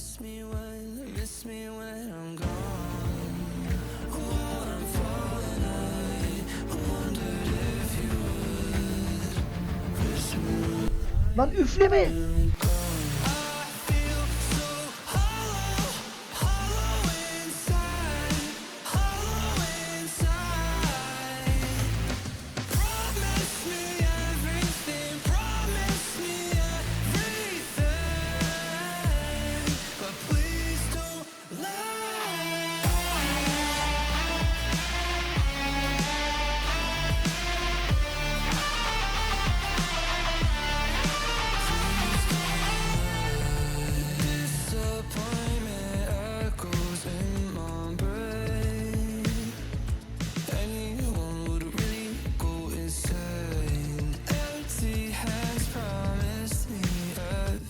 miss me when, miss me when I'm gone. While I'm falling, I wondered if you would Lan üfleme.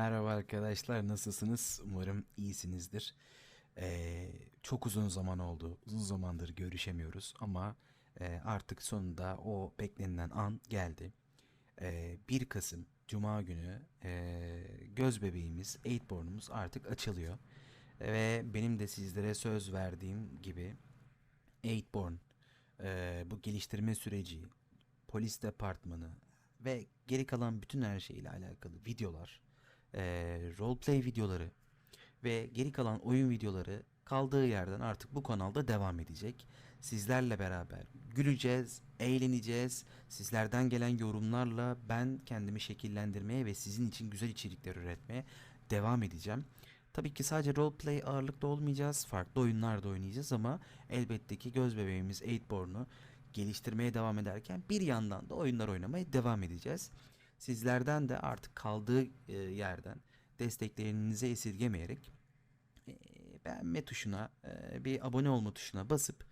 Merhaba arkadaşlar, nasılsınız? Umarım iyisinizdir. Ee, çok uzun zaman oldu, uzun zamandır görüşemiyoruz ama e, artık sonunda o beklenilen an geldi. Ee, 1 Kasım Cuma günü e, göz bebeğimiz, Eightborn'umuz artık açılıyor. Ve benim de sizlere söz verdiğim gibi Eightborn, e, bu geliştirme süreci, polis departmanı ve geri kalan bütün her şeyle alakalı videolar, e, roleplay videoları ve geri kalan oyun videoları kaldığı yerden artık bu kanalda devam edecek. Sizlerle beraber güleceğiz, eğleneceğiz. Sizlerden gelen yorumlarla ben kendimi şekillendirmeye ve sizin için güzel içerikler üretmeye devam edeceğim. Tabii ki sadece roleplay ağırlıklı olmayacağız. Farklı oyunlar da oynayacağız ama elbette ki göz bebeğimiz Eightborn'u geliştirmeye devam ederken bir yandan da oyunlar oynamaya devam edeceğiz. Sizlerden de artık kaldığı e, yerden desteklerinizi esirgemeyerek e, beğenme tuşuna, e, bir abone olma tuşuna basıp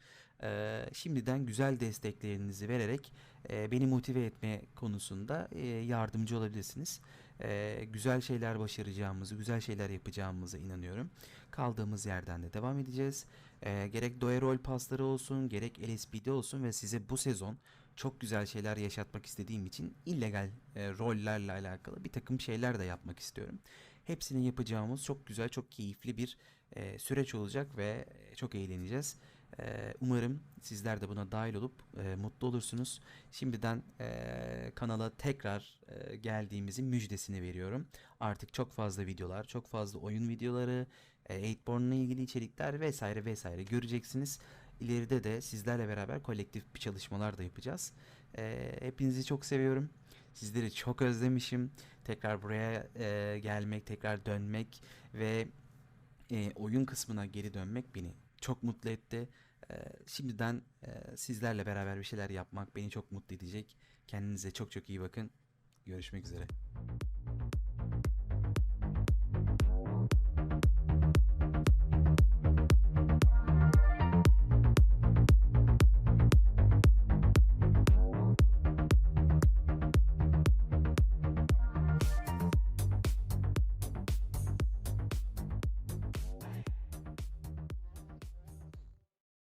e, şimdiden güzel desteklerinizi vererek e, beni motive etme konusunda e, yardımcı olabilirsiniz. E, güzel şeyler başaracağımızı, güzel şeyler yapacağımıza inanıyorum. Kaldığımız yerden de devam edeceğiz. E, gerek Doe Rol pasları olsun, gerek LSPD olsun ve size bu sezon çok güzel şeyler yaşatmak istediğim için illegal e, rollerle alakalı bir takım şeyler de yapmak istiyorum. Hepsini yapacağımız çok güzel, çok keyifli bir e, süreç olacak ve çok eğleneceğiz. E, umarım sizler de buna dahil olup e, mutlu olursunuz. Şimdiden e, kanala tekrar e, geldiğimizin müjdesini veriyorum. Artık çok fazla videolar, çok fazla oyun videoları, e, Eightborn'la ilgili içerikler vesaire vesaire göreceksiniz. İleride de sizlerle beraber kolektif bir çalışmalar da yapacağız. E, hepinizi çok seviyorum. Sizleri çok özlemişim. Tekrar buraya e, gelmek, tekrar dönmek ve e, oyun kısmına geri dönmek beni çok mutlu etti. E, şimdiden e, sizlerle beraber bir şeyler yapmak beni çok mutlu edecek. Kendinize çok çok iyi bakın. Görüşmek üzere.